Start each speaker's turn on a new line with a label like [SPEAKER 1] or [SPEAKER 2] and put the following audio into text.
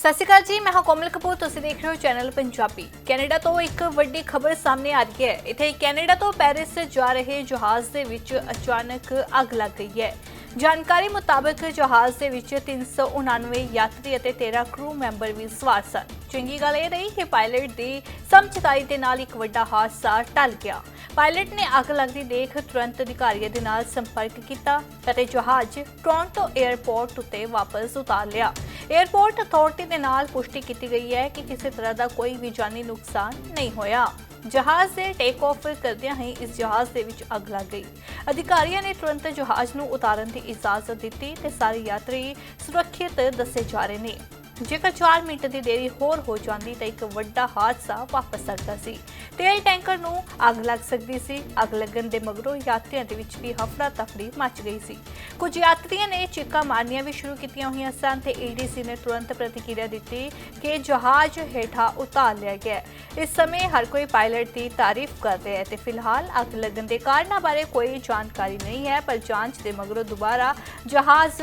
[SPEAKER 1] ਸਤਿ ਸ਼੍ਰੀ ਅਕਾਲ ਜੀ, ਮੈਂ ਹਾਂ ਕੋਮਲ ਕਪੂਰ, ਤੁਸੀਂ ਦੇਖ ਰਹੇ ਹੋ ਚੈਨਲ ਪੰਜਾਬੀ। ਕੈਨੇਡਾ ਤੋਂ ਇੱਕ ਵੱਡੀ ਖਬਰ ਸਾਹਮਣੇ ਆ ਰਹੀ ਹੈ। ਇੱਥੇ ਕੈਨੇਡਾ ਤੋਂ ਪੈਰਿਸ ਜਾ ਰਹੇ ਜਹਾਜ਼ ਦੇ ਵਿੱਚ ਅਚਾਨਕ ਅੱਗ ਲੱਗ ਗਈ ਹੈ। ਜਾਣਕਾਰੀ ਮੁਤਾਬਕ ਜਹਾਜ਼ ਦੇ ਵਿੱਚ 399 ਯਾਤਰੀ ਅਤੇ 13 ਕਰੂ ਮੈਂਬਰ ਵੀ ਸਵਾਰ ਸਨ। ਚੰਗੀ ਗੱਲ ਇਹ ਰਹੀ ਕਿ ਪਾਇਲਟ ਦੀ ਸਮਝਦਾਰੀ ਦੇ ਨਾਲ ਇੱਕ ਵੱਡਾ ਹਾਦਸਾ ਟਲ ਗਿਆ। ਪਾਇਲਟ ਨੇ ਅੱਗ ਲੱਗਦੀ ਦੇਖ ਤੁਰੰਤ ਅਧਿਕਾਰੀਆਂ ਦੇ ਨਾਲ ਸੰਪਰਕ ਕੀਤਾ ਅਤੇ ਜਹਾਜ਼ ਟੋਰਾਂਟੋ 에ਅਰਪੋਰਟ ਉੱਤੇ ਵਾਪਸ ਉਤਾਰ ਲਿਆ। 에ਅਰਪੋਰਟ ਅਥਾਰਟੀ ਦੇ ਨਾਲ ਪੁਸ਼ਟੀ ਕੀਤੀ ਗਈ ਹੈ ਕਿ ਕਿਸੇ ਤਰ੍ਹਾਂ ਦਾ ਕੋਈ ਵੀ ਜਾਨੀ ਨੁਕਸਾਨ ਨਹੀਂ ਹੋਇਆ। ਜਹਾਜ਼ ਦੇ ਟੇਕ ਆਫ ਕਰਦਿਆਂ ਹੀ ਇਸ ਜਹਾਜ਼ ਦੇ ਵਿੱਚ ਅੱਗ ਲੱਗ ਗਈ। ਅਧਿਕਾਰੀਆਂ ਨੇ ਤੁਰੰਤ ਜਹਾਜ਼ ਨੂੰ ਉਤਾਰਨ ਦੀ ਇਜਾਜ਼ਤ ਦਿੱਤੀ ਤੇ ਸਾਰੇ ਯਾਤਰੀ ਸੁਰੱਖਿਅਤ ਦੱਸੇ ਜਾ ਰਹੇ ਨੇ। ਜੇਕਰ 4 ਮਿੰਟ ਦੀ ਦੇਰੀ ਹੋਰ ਹੋ ਜਾਂਦੀ ਤਾਂ ਇੱਕ ਵੱਡਾ ਹਾਦਸਾ ਵਾਪਸ ਸਕਦਾ ਸੀ। ਤੇਲ ਟੈਂਕਰ ਨੂੰ ਅੱਗ ਲੱਗ ਸਕਦੀ ਸੀ। ਅੱਗ ਲੱਗਣ ਦੇ ਮਗਰੋਂ ਯਾਤਰੀਆਂ ਦੇ ਵਿੱਚ ਵੀ ਹਫੜਾ ਤਫੜੀ ਮਚ ਗਈ ਸੀ। ਕੁਝ ਯਾਤਰੀਆਂ ਨੇ ਚੀਕਾਂ ਮਾਰਨੀਆਂ ਵੀ ਸ਼ੁਰੂ ਕੀਤੀਆਂ ਹੋਈਆਂ ਸਨ ਤੇ ਏਡੀਸੀ ਨੇ ਤੁਰੰਤ ਪ੍ਰਤੀਕਿਰਿਆ ਦਿੱਤੀ ਕਿ ਜਹਾਜ਼ ਹੇਠਾਂ ਉਤਾਰ ਲਿਆ ਗਿਆ ਇਸ ਸਮੇਂ ਹਰ ਕੋਈ ਪਾਇਲਟ ਦੀ ਤਾਰੀਫ ਕਰ ਰਿਹਾ ਹੈ ਤੇ ਫਿਲਹਾਲ ਅੱਗ ਲੱਗਣ ਦੇ ਕਾਰਨਾਂ ਬਾਰੇ ਕੋਈ ਜਾਣਕਾਰੀ ਨਹੀਂ ਹੈ, ਪਰ ਜਾਂਚ ਦੇ ਮਗਰੋਂ ਦੁਬਾਰਾ ਜਹਾਜ਼